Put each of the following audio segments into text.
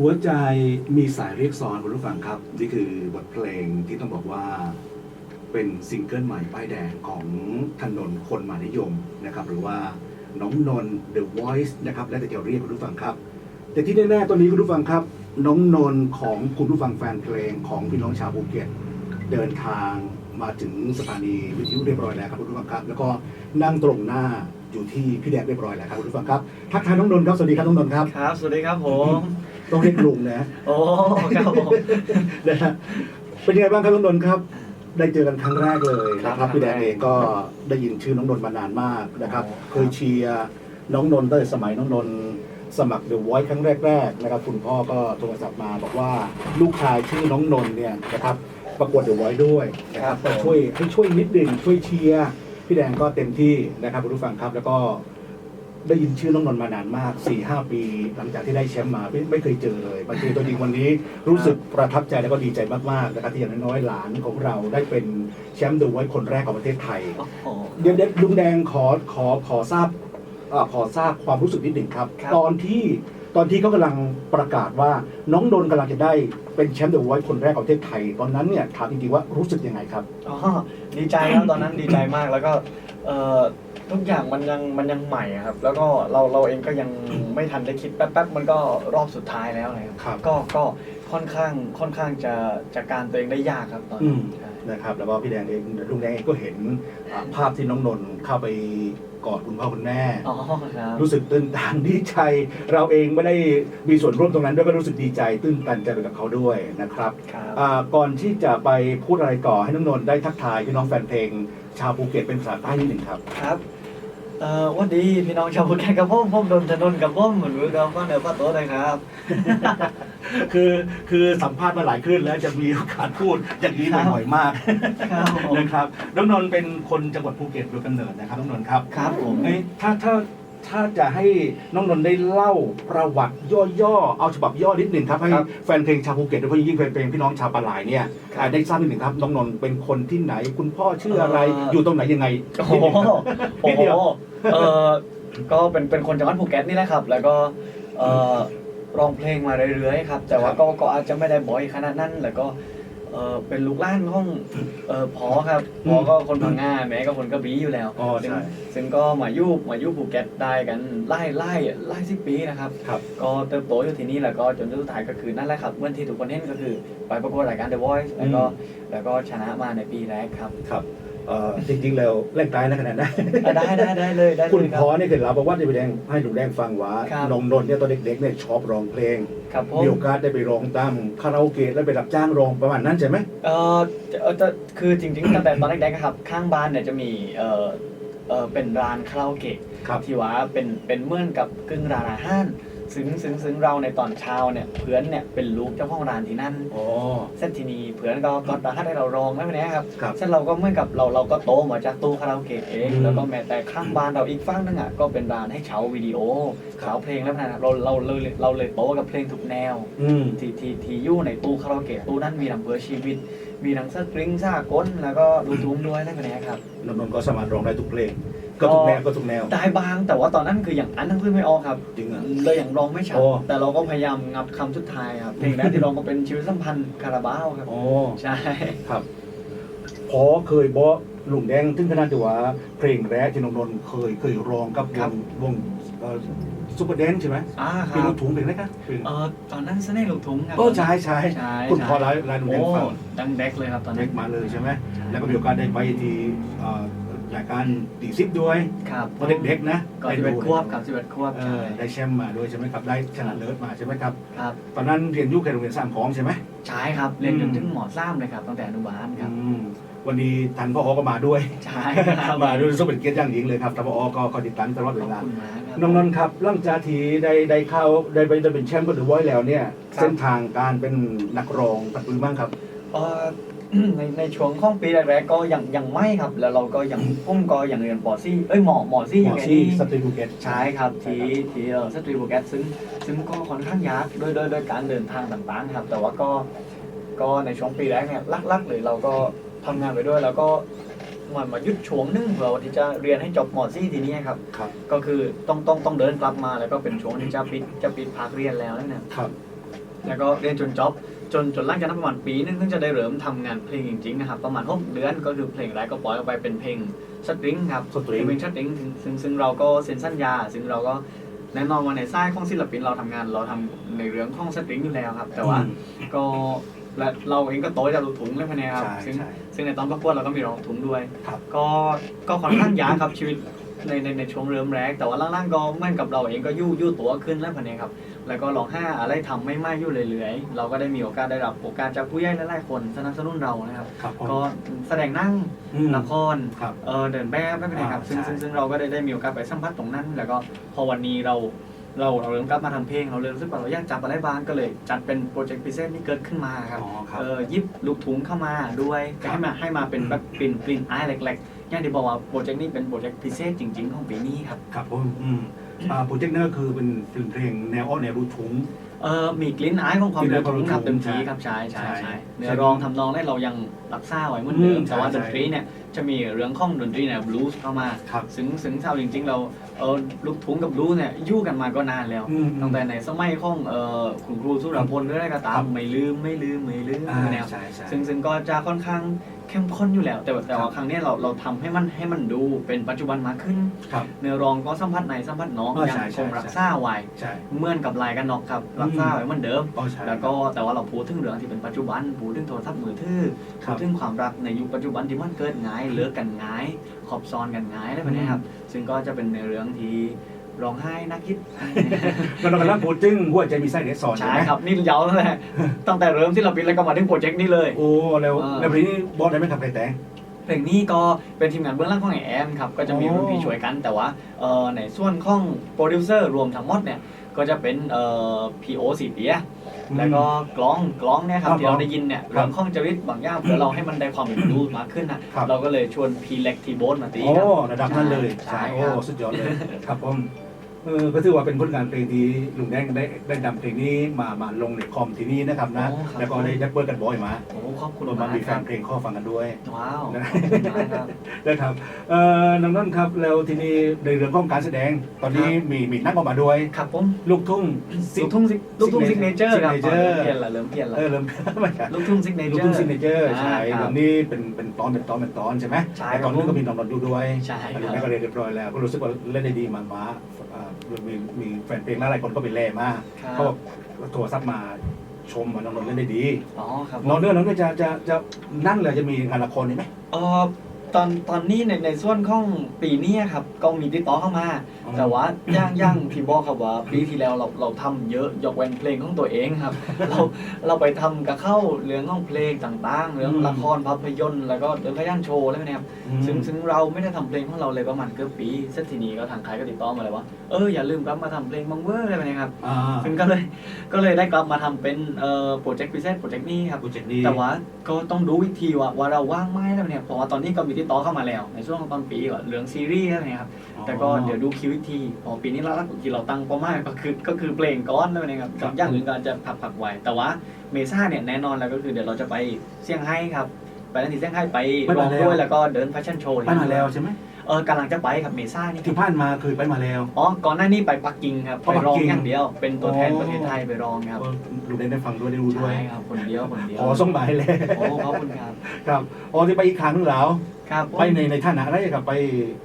หัวใจมีสายเรียกซ้อนคุณผู้ฟังครับ นี่คือบทเพลงที่ต้องบอกว่าเป็นซิงเกิลใหม่ป้ายแดงของถนนคนมานิยมนะครับ หรือว่าน้องนนท์ The Voice นะครับและแต่จะเรียกคุณผู้ฟังครับ แต่ที่แน่ๆตอนนี้คุณผู้ฟังครับ น้องนนท์ของคุณผู้ฟังแฟนเพลงของพี่น้องชาวภูเก็ตเดินทางมาถึงสถานีวิทยุเรียบร้อยแล้วครับคุณผู้ฟังครับ แล้วก็นั่งตรงหน้าอยู่ที่พี่แดงเรียบร้อยแล้วครับคุณผู้ฟังครับทักทายน้องนนท์ครับสวัสดีครับน้องนนท์ครับ ครับ สวัสดีครับผม ต้องเรียกลุงนะโอ้ครับผม นะฮะเป็นยังไงบ้างครับน้องนนท์ครับ ได้เจอกันครั้งแรกเลยนะคครัรับบพี่แดงเองก็ได้ยินชื่อน้องนนท์มานานมากนะครับอ๋อเคยเชียร์น้องนนท์ตั้งแต่สมัยน้องนนท์สมัครเดอะไวท์ครั้งแรกๆนะครับคุณพ่อก็โทรศัพท์มาบอกว่าลูกชายชื่อน้องนนท์เนี่ยนะครับประกวดเดอะไวท์ด้วยนะครับก็ช่วยให้ช่วยนิดหนึ่งช่วยเชียร์พี่แดงก็เต็มที่นะครับคุณผู้ฟังครับ แล้วก็ ได้ยินชื่อน้องนนท์มานานมาก4ี่หปี หลังจากที่ได้แชมป์มาไม่ไม่เคยเจอเลยมาเจอตัวจริงวันนี้รู้สึกประทับใจแล้วก็ดีใจมากๆนะครับที่อย่างน้อยๆหลานของเราได้เป็นแชมป์ดูไว้คนแรกของประเทศไทย โอ้โห เดี๋ยวเด็กลุงแดงขอขอขอทราบเอ่อขอทราบความรู้สึกนิดหนึ่งครับ ครับ ตอนที่ตอนที่เขากำลังประกาศว่าน้องนนท์กำลังจะได้เป็นแชมป์ดูไว้คนแรกของประเทศไทย ตอนนั้นเนี่ยถามจริงๆว่ารู้สึกยังไงครับ อ๋อดีใจครับตอนนั้นดีใจมากแล้วก็เอ่อ ทุกอย่างมันยังมันยังใหม่อะครับ แล้วก็เราเราเองก็ยังไม่ทันได้คิดแป๊บๆมันก็รอบสุดท้ายแล้วนะครับครับ ก็ก็ค่อนข้างค่อนข้างจะจัดการตัวเองได้ยากครับตอนอืนั้นมใช่นะครับแล้วก็พี่แดงเองลุงแดงเองก็เห็นอ่าภาพที่น้องนนท์เข้าไปกอดคุณพ่อคุณแม่ อ๋อครับ รู้สึกตื่นตันดีใจ เราเองไม่ได้มีส่วนร่วมตรงนั้นด้วยก็รู้สึกดีใจ ตื้นตันใจไปกับเขาด้วยนะครับครับ อ่าก่อนที่จะไปพูดอะไรก่อให้น้องนนท์ได้ทักทายพี่น้องแฟนเพลง ชาวภูเก็ตเป็นภาษาใต้นิดหนึ่งครับ ครับเอ่อวันดีพี่น้องชาวภูเก็ตกับผมผมโดนถนนกับผมเหมือนมือกับก็เดี๋ยวป้าโตเลยครับ คือคือสัมภาษณ์มาหลายคลื่นแล้วจะมีโอกาสพูดอย่างนี้บ่อยๆมากครับผมนะครับน้องนนท์เป็นคนจังหวัดภูเก็ตโดยกำเนิดนะครับน้องนนท์ครับ ครับผม เอ้ยถ้าถ้า ถ้าจะให้น้องนนท์ได้เล่าประวัติย่อๆ เอาฉบับย่อนิดหนึ่งครับ ให้ครับแฟนเพลงชาวภูเก็ตโดยเฉพาะยิ่งแฟนเพลงพี่น้องชาวปาหลายเนี่ยครับอ่าได้ทราบนิดหนึ่งครับน้องนนท์เป็นคนที่ไหน คุณพ่อชื่ออะไรเอ่ออ อยู่ตรงไหนยังไงโอ้โหนิดเดียวโอ้โหเออก็เป็นเป็นคนจังหวัดภูเก็ตนี่แหละครับ แล้วก็เออร้องเพลงมาเรื่อยๆครับ แต่ว่าครับก็ก็อาจจะไม่ได้บ่อยขนาดนั้น แล้วก็เออเป็นลูกหล้านของเออพอครับพอก็คนพังงาแม่ก็คนกระบี่อยู่แล้วอ๋อซึ่งใช่ซึ่งก็มาอยู่มาอยู่ภูเก็ตได้กันไล่ไล่ไล่สิบปีนะครับ ครับ ก็เติบโตอยู่ที่นี่แล้วก็จนสุดท้ายก็คือนั่นแหละครับเมื่อที่ทุกคนเห็นก็คือไปประกวดรายการ The Voice แล้วก็แล้วก็ชนะมาในปีแรกครับ ครับเอ่อจริงๆแล้วแรงตายนะขนาดนั้น อะได้ได้ได้เลยได้คุณเลยครัพ่บอเนี่ยเคยเล่าบอกว่าได้ไปแดงให้ลุงแดงฟังว่าครับ น้องนนท์เนี่ยตอนเด็กๆเนี่ยชอบร้องเพลง ครับผม มีโอกาสได้ไปร้องตามคาราโอเกะแล้วไปรับจ้างร้องประมาณนั้นใช่ไหม เออจะเอ่อจะคือจริงๆตั้งแต่ตอนเด็กๆอะครับ ข้างบ้านเนี่ยจะมีเออเออเป็นร้านคาราโอเกะครับที่ว่าเป็นเป็นเหมื่อนกับกึ่งร้านอาหาร ซึ่งซึ่งซึ่งเราในตอนเช้าเนี่ยเพื่อนเนี่ยเป็นลูกเจ้าของร้านที่นั่นอ๋อ เส้นทีนี้เพื่อนก็ก็ตาให้เราลองไม่เป็นไรครับครับเส้นเราก็เหมื่อนกับเราเราก็โตมาจากตู้คาราโอเกะเองอืมแล้วก็แม้แต่ข้างบ้านเราอีกฝั่งนึงอะก็เป็นร้านให้เช่าวิดีโอครับ เช่าเพลงแล้วนะครับเราเราเราเลยเราเลยโตกับเพลงทุกแนว อืม ที่ที่ที่อยู่ในตู้คาราโอเกะตู้นั้นมีทั้งเพื่อชีวิต มีทั้งสตริงซ่ากลแล้วก็ลูกทุ่งด้วยอะไรแบบนี้ครับนนท์ก็สามารถร้องได้ทุกเพลง ก็ทุกแนวก็ทุกแนว ได้บาง แต่ว่าตอนนั้นคืออย่างอันทั้งขึ้นไม่ออกครับจริงอะเลยอย่างร้องไม่ชัด โอ้ แต่เราก็พยายามงับคำสุดท้ายครับเพลงแรกที่ร้องก็เป็นชีวิตสัมพันธ์คาราบาวครับ อ๋อใช่ ครับพอเคยบอกลุงแดงถึงขนาดที่ว่าเพลงแรกที่น้องนนท์เคยเคยร้องกับวงวงซูเปอร์แดนใช่ไหมอ่าคเป็นรัลูบกถุงเพลงอะไรครับเพลงเออตอนนั้นเสน่ห์ลูกทุ่งครับโอ้ใช่ใช่ใช่คุณพอใช่ไลน์ไลน์ลุงแดโอ้งฟังดังเด็กเลยครับตอนเด็นั้นกมาเลยใช่ไหมแล้วก็มีโอกาสได้ไปที่เอ่อ รายการตีซิปด้วยครับตอนเด็กๆนะก่อนจะเป็นควบครับจะเป็นควบเอใช่อได้แชมป์มาด้วยใช่ไหมครับ ได้ชนะเลิศมาใช่ไหมครับ ครับตอนนั้นเรียนอยุคแค่โรงเรียนสร้างของใช่ไหม ใช่ครับเรียนจอืนมถึงหมอซ้ำเลยครับตั้งแต่อนุบาลครับอืมวันนี้ทันพ่ออก็มาด้วย ใช่ครับมาด้วยซึ่งเป็นเกียรติอย่างยิ่งเลยครับท่านพ่อก็ก็ติดตามตลอดขเวอบลา คุณมากครับ น้องนนท์ครับหลังจากที่ได้ได้เข้าได้ไปได้เป็นแชมป์ก็ถือว่าแล้วเนี่ย ครับ เส้นทางการเป็นนักร้องตัดปืนบ้างครับ เอ่อ ในในช่วงของปีแรกๆก็ยังยังไม่ครับ แล้วเราก็ยังพุ่มก็ยังเรียนปอซี่เอ้ยหมอหมอซี่หมยัองไงที่นี่สตรีภูเก็ตใช่ครับที่ที่เอ่อสตรีโปรแกรมซึ่งซึ่งก็ค่อนข้างยากด้วยด้วยด้วยการเดินทางต่างๆครับ แต่ว่าก็ก็ในช่วงปีแรกเนี่ยลักๆเลยเราก็ทำงานไปด้วยแล้วก็มันมาหยุดช่วงหนึงเพื่อที่จะเรียนให้จบหมอซี่ทีนี้ครับครับ ก็คือต้องต้องต้องเดินกลับมาแล้วก็เป็นช่วงที่จะปิดจะปิดภาคเรียนแล้วนั่นนะ ครับ แล้วก็เรียนจนจบจ นจนหลังจากนั้นประมาณปีนึงถึงจะได้เริ่มทำงานเพลงจริงๆนะครับประมาณหกเดือนก็คือเพลงแรกก็ปล่อยออกไปเป็นเพลงสตริงครับสตริงเป็นสตริงซึ่งซึ่งเราก็เซ็นสัญญา ซึ่งเราก็แน่นอนว่าในสายของศิลปินเราทำงานเราทำในเรื่องของสตริงอยู่แล้วครับ แต่ว่าก็และเราเองก็โตจากลูกถุงเลยภายในครับ ใช่ซึ่งใช่ ซึ่งในตอนประกวดเราก็มีร้องถุงด้วยครับ ก็ก็ค่อนข้างยากครับชีวิตในในในช่วงเริ่มแรก แต่ว่าล่างๆก็เหมือนกับเราเองก็ยู่ยู่ตัวขึ้นแล้วภายในครับ แล้วก็ลองห้าอะไรทำไม่ไม่อยู่เรื่อยๆ เราก็ได้มีโอกาสได้รับโอกาสจากผู้ใหญ่หลายๆคนสนับสนุนเรานะครับครับผมก็แสดงนั่งอืมละครครับเออเดินแบบไม่เป็นไรครับอ่าซึ่งใช่ซึ่งซึ่งเราก็ได้ได้มีโอกาสไปสัมผัสตรงนั้น แล้วก็พอวันนี้เราเราเราเริ่มกลับมาทำเพลงเราเริ่มรู้สึกว่าเราอยากจับอะไรบ้างก็เลย จัดเป็นโปรเจกต์พิเศษนี้เกิดขึ้นมาครับอ๋อครับเออยิบลูกถุงเข้ามาด้วยครับให้มาให้มาเป็นแบบกลิ่นกลิ่นอายเล็กๆอย่างที่บอกว่าโปรเจกต์นี้เป็นโปรเจกต์พิเศษจริง ๆ ของปีนี้ครับครับผมอืมอ่า โปรเจกต์นั้นก็คือเป็นเพลงแนวอ้อแนวรูทุ้ง เออมีกลิ่นอายของความกลิ่นเดือาอยดของถุงครับลูกถุเต็งมที่ใช่ครับใช่ใช่ใช่ใช่ใช่เนื้อร้องทำนองได้เรายังรักษาไว้เหมือนเดิมอืมแต่ว่าใช่ดนตรีเนี่ยจะมีเรื่องของดนตรีเนี่ยบลูส์เข้ามาครับซึ่งซึ่งถ้าเอาจริง ๆ เราเออลูกทุ่งกับบลูส์เนี่ยอยู่กันมาก็นานแล้วอืมตั้งแต่ในสมัยของเอ่อคุณครูสุรพลหรืออะไรก็ตาครัมบไม่ลืมไม่ลืมไม่ลืมอ่าแนวใช่ใช่ซึ่งซึ่งก็จะค่อนข้าง เข้มข้นอยู่แล้ว แต่ว่าแต่ว่าครับครั้งเนี้ยเราเราทำให้มันให้มันดูเป็นปัจจุบันมากขึ้น ครับ เนื้อร้องก็สัมผัสในสัมผัสน้องอ่ายังใช่คใช่งใช่รักษาไว้ใช่ เหมือนกับลายกันนอกครับรักษาไว้เหมือนเดิม อ๋อใช่ แล้วก็แต่ว่าเราพูดถึงเรื่องที่เป็นปัจจุบันพูดถึงโทรศัพท์มือถือครัพูบดถึงความรักในยุคปัจจุบันที่มันเกิดง่ายเลิกกันง่าย ขอบซ้อนกันง่ายอะไรแบบนี้ครับ ซึ่งก็จะเป็นในเรื่องที่ ร้องไห้นักคิด ก็เรากำลังพูดถึงหัวใจมีไส้เด็ดสอนใช่ใช่ไหมครับนี่ยาวแล้วแหละตั้งแต่เริ่มที่เราปิดแล้วก็มาถึงโปรเจกต์นี้เลย โอ้แล้วอ่าแล้วเพลงนี้บอสได้ไหมครับเพลงแต่งเพลงนี้ก็เป็นทีมงานเบื้องหล่างของไอแอมครับก็จะมีอ๋อรุ่นพี่ช่วยกันแต่ว่าเอ่อในส่วนของโปรดิวเซอร์รวมทั้งหมดเนี่ยก็จะเป็นเอ่อพีโอสีเปียแล้วก็กล้องกล้องเนี่ยครับครับที่เราได้ยินเนี่ยครับเรื่องของจริตบางอย่างเพื่อเราให้มันได้ความเป็นดูมากขึ้นนะครับเราก็เลยชวนพีเล็กทีโบสมาตีโอ้ครับระดับนั้นเลยใช่ใช่โอ้ครับสุดยอดเลยครับผม เออก็ถือว่าเป็นผลงานเพลงที่ลุงแดงได้ได้นำเพลงนี้มามาลงในคอมที่นี่นะครับนะโอ้ครับ แล้วก็ได้ได้เปิดกันบ่อยมาโอ้ขอบคุณรวมมาทั้งมีกแฟครันบเพลงข้อฟังกันด้วย ว้าวนะ ขอบคุณมากครับ นะครับเอ่อน้องนั่นครับแล้วทีนี้ในเรื่องของการแสดงตอนนี้ครับ มีมีนักออกมาด้วย ครับผมลูกทุ่งลูกทุ่งซิลูกทุ่งซิกเนเจอร์ครับ Signature เปลี่ยนละเริ่มเปลี่ยนละเออเริ่มไม่ใช่ลูกทุ่งซิกเนลูกเจอทุ่งร์ซิกเนเจอร์ใช่คเรื่รัอบงนี้เป็นเป็นตอนเป็นตอนเป็นตอนใช่ไหมใช่แต่ตอนนี้ครับก็มีน้องนนท์ดูด้วยใช่อันคนี้รับก็เรียนเรียบร้อยแล้วก็รู้สึกว่าเล่นได้ดีมากมาอ่า มีมีแฟนเพลงหลายๆคนก็ไปแล่มากครัเขาบบอกโทรศัพท์มาชมว่าน้องนนท์เล่นได้ดีอ๋อครับน้องเนื้อน้องเนื้อจะจะจะนั่นเลยจะมีงานละครนี่ไหมเออ ตอนตอนนี้ในในส่วนของปีนี้ครับก็มีติดต่อเข้ามาอืมแต่ว่าย่างย่างพี่บอกครับว่าปีที่แล้วเราเราทำเยอะยกเว้นเพลงของตัวเองครับ เราเราไปทำกับเข้าเรื่องของเพลงต่างๆ เรื่องอืม ละครภาพยนตร์แล้วก็เรื่องพยานโชว์อะไรแบบเนี้ยครับซึ่งซึ่งเราไม่ได้ทำเพลงของเราเลยประมาณเกือบปีเสร็จทีนี้ก็ทางใครก็ติดต่อมาเลยว่าเอออย่าลืมกลับมาทำเพลงบังเวอร์อะไรแบบเนี้ยครับ อ่าซึ่งก็เลยก็เลยได้กลับมาทำเป็นเอ่อโปรเจกต์พิเศษโปรเจกต์นี้ครับ โปรเจกต์นี้แต่ว่าก็ต้องดูวิธีว่าว่าเราว่างไหมแล้วเนี่ยเพราะว่าตอนนี้ก็มีติดต่อเข้ามาแล้ว ในช่วงต้นปีก็เรื่องซีรีส์อะไรเนี่ยครับแต่ก็เดี๋ยวดูคิววิธีเพอปีนี้เราลักที่เราตั้งเป้าหมายก็คือก็คือเพลงก้อนแล้วนะครับกับอย่างอื่นก็อาจจะผักผักๆไว้แต่ว่าเมซ่าเนี่ยแน่นอนแล้วก็คือเดี๋ยวเราจะไปเซี่ยงไฮ้ครับไปนั่นที่เซี่ยงไฮ้ไปร้องด้วยแล้วก็เดินแฟชั่นโชว์ไปมาแล้วใช่ไหมเออกำลังจะไปครับเมซ่านี่ที่ผ่านมาเคยไปมาแล้วอ๋อก่อนหน้านี้ไปปักกิ่งครับอ๋อไปร้องปักกิ่งอย่างเดียว เป็นตัวแทนอ๋อประเทศไทยไปร้องครับเออลุงแดงได้ฟังด้วยได้ดูด้วยใช่ครับคนเดียวคนเดียวขอส่งหมายเลยโอ้ขอบคุณครับครับอ๋อที่ไปอีกครั้งหนึงแล้ว ครับผมไปในในฐานะอะไรครับไป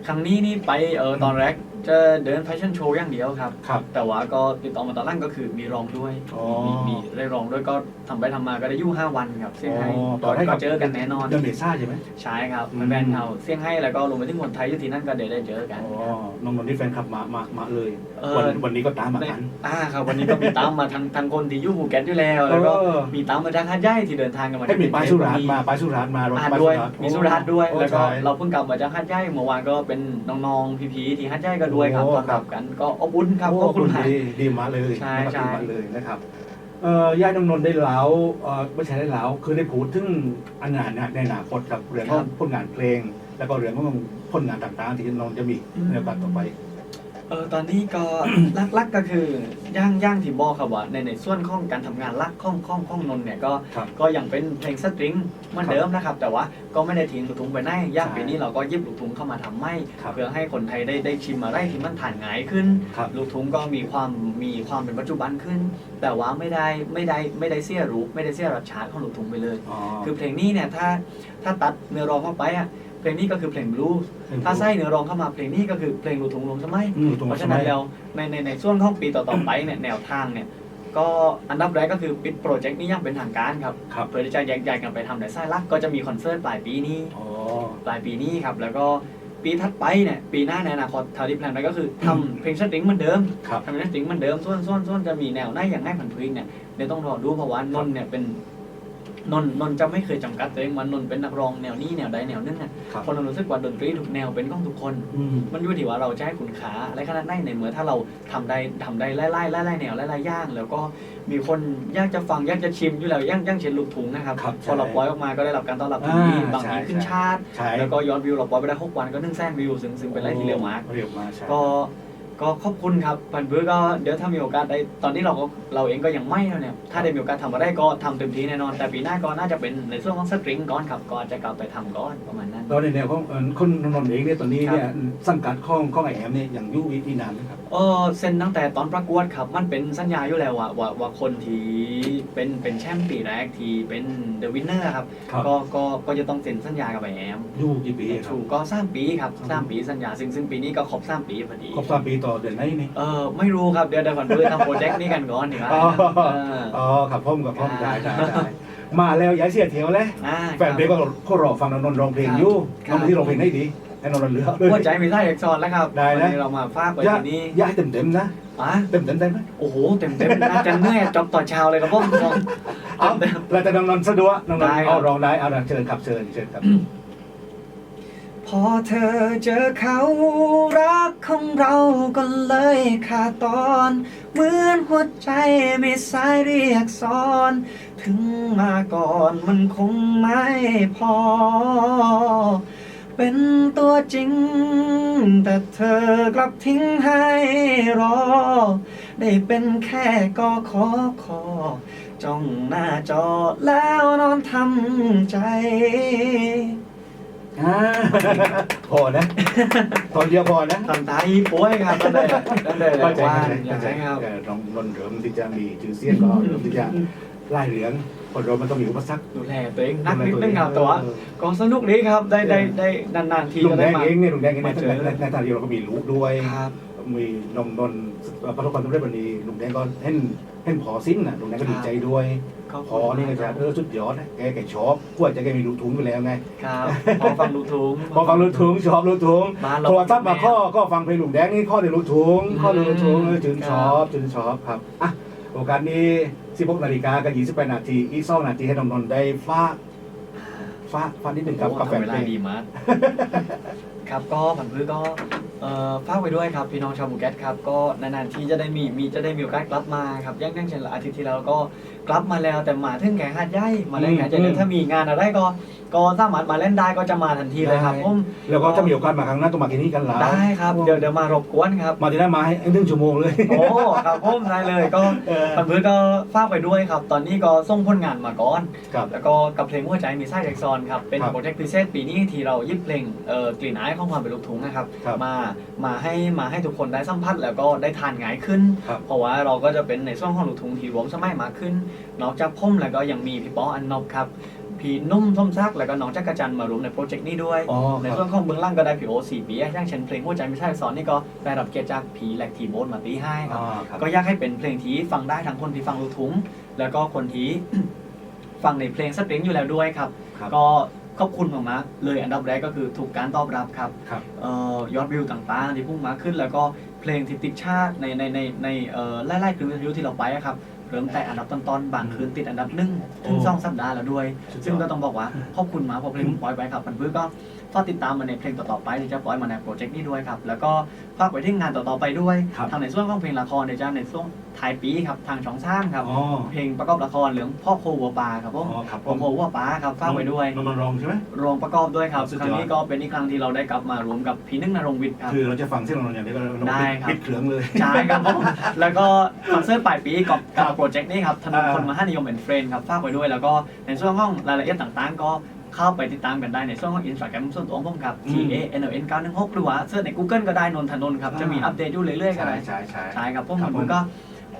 ครั้งนี้นี่ไปเออตอนแรก จะเดินแฟชั่นโชว์อย่างเดียวครับ ครับ แต่ว่าก็ติดต่อมาตอนหล่างก็คือมีร้องด้วยอ๋อ มีมีได้ร้องด้วยก็ทำไปทำมาก็ได้อยู่5วันครับเซี่ยงไฮ้อ๋อตก็อนให้ก็กับเจอกันแน่นอน เดอนเมซ่าใช่ไหม ใช่ครับอืมมันแบนเฮาเซี่ยงไฮ้แล้วก็รวมไปถึงคนไทยอยู่ที่นั่นก็เดี๋ยวได้เจอกันอ๋อน้องนนท์ที่แฟนคลับมามามาเลย เออ วันวันนี้ก็ตามมากันอ่าครับวันนี้ก็มีตามมาทางทางคนที่อยู่ภูเก็ตอยู่แล้ว แล้วก็เออมีตามมาจากหาดใหญ่ที่เดินทางกันมาให้มีปลาสุราษฎมีร์มาปลาสุราษฎร์มารถอ่าปลาด้วย สุราษฎร์มีสุราษฎร์ด้วย โอ้แล้วก็ใช่ เราเพิ่งกลับมาจากหาดใหญ่เมื่อวานก็เป็นน้องๆพี่ๆที่หาดใหญ่ก็ด้วยครับโอ้ต้อนรับกันก็อบอุ่นครับโอ้ขอบคุณมาก ดีดีมากเลยใช่นะครับใช่ ดีมากเลยนะครับเอ่อย่าน้องนนท์ได้เล่าเอ่อไม่ใช่ได้เล่าคือได้พูดถึงอันงานในอนาคตกับเรื่องของผลงานเพลง แล้วก็เรื่องของผลงานต่างๆ ที่น้องจะมีในโอกาสต่อไป เออตอนนี้ก็ลักๆก็คือย่างย่างที่บอกครับว่าในในส่วนของการทำงานลักข้องข้องข้องนนท์เนี่ยก็ครับก็ยังเป็นเพลงสตริงเหมือนเดิมนะครับ แต่ว่าก็ไม่ได้ทิ้งลูกทุ่งไปไหนย่างใช่ปีนี้เราก็ยิบลูกทุ่งเข้ามาทำไม่ ครับเพื่อให้คนไทยได้ได้ชิมอะไรที่มันทานง่ายขึ้น ครับ ลูกทุ่งก็มีความมีความเป็นปัจจุบันขึ้น แต่ว่าไม่ได้ไม่ได้ไม่ได้เสียรูปไม่ได้เสียรสชาติของลูกทุ่งไปเลยอ๋อคือเพลงนี้เนี่ยถ้าถ้าตัดเนื้อร้องเข้าไปอะ เพลงนี้ก็คือเพลงบลูส์ถ้าใส่เนื้อร้องเข้ามาเพลงนี้ก็คือเพลงลูกทุ่งลงสมัยอืมตรงเพราะสฉะมันั้ยนแล้วในในในช่วงของปีต่อๆไปเนี่ยแนวทางเนี่ยก็อันดับแรกก็คือปิดโปรเจกต์นี้อยังเป็นทางการครับครับเพื่อที่จะแยกย้ายกันไปทำในไส้ลักก็จะมีคอนเสิร์ตปลายปีนี้อ๋อปลายปีนี้ครับแล้วก็ปีถัดไปเนี่ยปีหน้าในอนาคตทาที่แพลนไว้ก็คือทำเพลงสตริงเหมือนเดิมครับทำเพลงสตริงเหมือนเดิมส่วนส่วนส่วนจะมีแนวไหนอย่างไรผันพื้นเนี่ยเดี๋ยวต้องรอดูเพราะว่านนท์เนี่ยเป็น นนท์นนท์จะไม่เคยจำกัดตัวเองว่านนท์เป็นนักร้องแนวนี้แนวใดแนวนึงอะครับคนเรารู้สึกว่าดนตรีทุกแนวเป็นของทุกคน อืม มันอยู่ที่ว่าเราจะให้คุณค่าอะไรขนาดไหนในเมื่อถ้าเราทำได้ทำได้ไล่ไล่ไล่ไล่แนวไล่ไล่ย่าง แล้วก็มีคนอยากจะฟังอยากจะชิมอยู่แล้วย่างย่างเช่นลูกถุงนะครับครับพอเราใช่ปล่อยออกมาก็ได้รับการต้อนรับที่ดีอ่าบางทีใช่ ขึ้นใช่ชาร์ตใช่แล้วก็ยอดวิวเราปล่อยไปได้หกวันก็หนึ่งแสนวิวซึ่งซึ่งเป็นอะไรที่เร็วมาก เร็วมากใช่ ก็ ก็ขอบคุณครับพันเพื่อก็เดี๋ยวถ้ามีโอกาสได้ตอนนี้เราก็เราเองก็ยังไม่แล้วเนี่ยถ้าได้มีโอกาสทำมาได้ก็ทำเต็มที่แน่นอน แต่ปีหน้าก็น่าจะเป็นในส่วนของสตริงก่อนครับก็จะกลับไปทำก่อนประมาณนั้นตอนในแนวของเอ่อคนนนท์เองเนี่ยตอนนี้เนี่ยสังกัดข้องข้องไอแอมเนี่ยอย่างอยุอีนานไหมครับ เออเซ็นตั้งแต่ตอนประกวดครับ มันเป็นสัญญาอยู่แล้วว่าว่าว่าคนที่เป็นเป็นแชมป์ปีแรกที่เป็นเดอะวินเนอร์ครับครับ ก็ก็ก็จะต้องเซ็นสัญญากับไอแอมอยูกี่ปีครับ ถูกก็สามปีครับอืมสามปีสัญญาซึ่งซึ่งปีนี้ก็ครบสามปีพอดี ครบสามปีต่อเดือนไหนนี่ เออไม่รู้ครับเดี๋ยวเดี๋ยวก่อนเพื่อทำโปรเจกต์นี้กันก่อนดีกว่าอ๋อ เอออ๋อครับพ่อมกับพ่อมครัได้บได้ได้มาแล้วย้ายเสียเที่ยวเลยอ่าแฟนเพลงก็ก็รอฟังนนท์ร้องเพลงอยู่ครับนนท์ที่ร้องเพลงได้ดี ให้นนท์เหลือเลย หัวใจมีไส้เอกซอนแล้วครับได้นะ วันนี้เรามาฟาดไปย้ายทีนี้ย้ายเต็มเต็มๆนะอะเต็มเต็มได้ไหมโอ้โหเต็มเต็มๆน่าจะเหนื่อยจบต่อนเช้าเลยครับผมเอาแล้วแต่น้องนนท์สะดวกน้องนนได้ท์ครับ เอาร้องได้เอาล่ะเชิญครับเชิญเชิญครับ พอเธอเจอเขารักของเราก็เลยขาดตอน เหมือนหัวใจไม่สายเรียกซ้อน ถึงมาก่อนมันคงไม่พอ เป็นตัวจริง แต่เธอกลับทิ้งให้รอ ได้เป็นแค่กอขอคอจ้องหน้าจอแล้วนอนทำใจ อ่าพอนะตอนเดียวพอนะทำตาอีป่วยครับตั้งแต่ตั้งแต่เข้าใจว่าเข้านใจอย่างเข้าใจไรครับเออน้องนนท์เริ่มที่จะมีชื่อเสียงก็เริ่มที่จะไล่เหลือง คนเรามันต้องมีอุปสรรคดูแลตัวเองนักนิดนึงครับแต่ว่าเออก็สนุกดีครับได้ได้ได้นานๆทีลุก็งแดได้งมาเองเนี่ยลุงแดงเองในมาเจอในในทางเดียวเราก็มีลูกด้วย ครับ มีนนท์นนท์ประสบความสำเร็จวันนี้ลุงแดงก็เห็นเห็นพอสิ้นน่ะลุงแดงก็ดีใจด้วยก็พอนี่ก็จะเออสุดยอดนะแกแกชอบกลัวจะแกมีลูกทุงไปแล้วไงครับพอฟังลูกทุ่งพอฟังลูกทุงชอบลูกทุงบ้านเรา โทรศัพท์มาข้อก็ฟังเพลงลุงแดงนี่ข้อในลูกทุงข้อในลูกทุงเออชื่นชอบชื่นชอบครับอะโอกาสนี้ 16นาฬิกากับ28นาทีอีก2นาทีให้น้องนนท์ได้ฟาดฟาดฟาดนิดหนึ่งครับโอ้กับแฟทำนเวเพลาลง ดีมาก ครับก็ผันพื้ก็ เอ่อฝากไว้ด้วยครับพี่น้องชาวหมูแก๊สครับก็นานๆที่จะได้มีมีจะได้มีโอกาสกลับมาครับอย่างอย่างเช่นอาทิตย์ที่แล้วก็กลับมาแล้วแต่มาถึงแข่งหัดใหญ่มาเล่นแข่งหัดใหญ่เดี๋ยวถ้ามีงานอะไรก็ก็สามารถมาเล่นได้ก็จะมาทันทีเลยครับผมแล้วก็ถ้ามีโอกาสมาครั้งหน้าต้องมาที่นี่กันแล้วได้ครับเดี๋ยวเดี๋ยวมารบกวนครับ มาที่นั่นมาให้หนึ่งชั่วโมงเลย โอ้ครับผมได้เลยก็ผันพื้ก็ฝากไปด้วยครับ ตอนนี้ก็ส่งผลงานมาก่อน ครับ แล้วก็กับเพลงหัวใจมีไส้แท็กซอนครับ เป็นครับโปรเจกต์พิเศษปีนี้ที่เรายิบเพลงเอ่อกลิ่นอายของความเป็นลูกทุ่งนะครับ ครับมามาให้มาให้ทุกคนได้สัมผัสแล้วก็ได้ทานง่ายขึ้น ครับ เพราะว่าเราก็จะเป็นในช่วงของลูกทุ่งที่รวมสมัยมากขึ้น นอกจากผมแล้วก็ยังมีพี่ป้ออันนบครับพี่นุ่มส้มซักแล้วก็น้องจักรจันทร์มารวมในโปรเจกต์นี้ด้วย อ๋อในครับ ส่วนของเบื้องล่างก็ได้พี่โอสี่ปีอย่างเช่นเพลงหัวใจไม่ใช่สอนนี่ก็ได้รับเกียรติจากผีแหลกทีโบนมาตีให้ครับอ่าครับ ก็อยากให้เป็นเพลงที่ฟังได้ทั้งคนที่ฟังลูกทุ่งแล้วก็คนที่ ฟังในเพลงสตริงอยู่แล้วด้วยครับ ครับ ก็ ขอบคุณมากๆเลยอันดับแรกก็คือถูกการตอบรับครับครับเอ่อยอดวิวต่างๆ ที่พุ่งมาขึ้น แล้วก็เพลงที่ติดชาติในในในในเอ่อไล่ๆคือวิทยุที่เราไปอะครับเริ่มแต่อันดับต้นๆบางคืนติดอันดับหนึ่งถึงโอ้สองสัปดาห์แล้วด้วย สุดยอด ซึ่งก็ต้องบอกว่าขอบคุณมากเพราะเพลงผมปล่อยไปครับมันเพื่อก็ฝากติดตามมาในเพลงต่อๆไปที่จะปล่อยมาในโปรเจกต์นี้ด้วยครับแล้วก็ฝากไว้ที่งานต่อๆไปด้วยครับ ทางในส่วนของเพลงละครเดี๋ยวจะในช่วงถ่ายปีครับทางช่องสร้างครับ อ๋อเพลงประกอบละครเรื่องพ่อโควัวปลาครับผมอ๋อครับผพ่อมโควัวปลาครับฝากไว้ด้วยนนท์รองใช่ไหมรวมประกอบด้วยครับสุดคยอดรั้งนี้ก็เป็นอีกครั้งที่เราได้กลับมารวมกับพี่นึ่งนรงค์วิทย์ครับ คือเราจะฟังเส้นนนท์อย่างเดียวเราได้ครับ ปิดเครื่องเลย ใช่ครับผมแล้วก็คอนเสิร์ตปลายปีกับครักับบโปรเจกต์นี้ครับถนนอ่า คนมหานิยมเป็นเฟรนครับฝากไว้ด้วย แล้วก็ในส่วนของรายละเอียดต่างๆ ก็เข้าไปติดตามกันได้ในส่วนของอินสตาแกรมส่วนตัวของผมครับ T A N N 916หรือว่าเสิร์ชใน Google ก็ได้นนทนนท์ครับจะมีอัปเดตอยู่เรื่อยๆก็ใช่ได้ใช่ใช่ ใช่ครับผมครับผมก็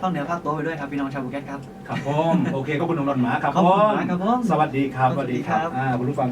ฟังเนื้อภาคตัวไปด้วยครับพี่น้องชาวภูเก็ตครับ ครับผม โอเคขอบคุณนนท์หมาครับขอบคุณผมมากครับผม สวัสดีครับ สวัสดีครับอ่าคุณผู้ฟัง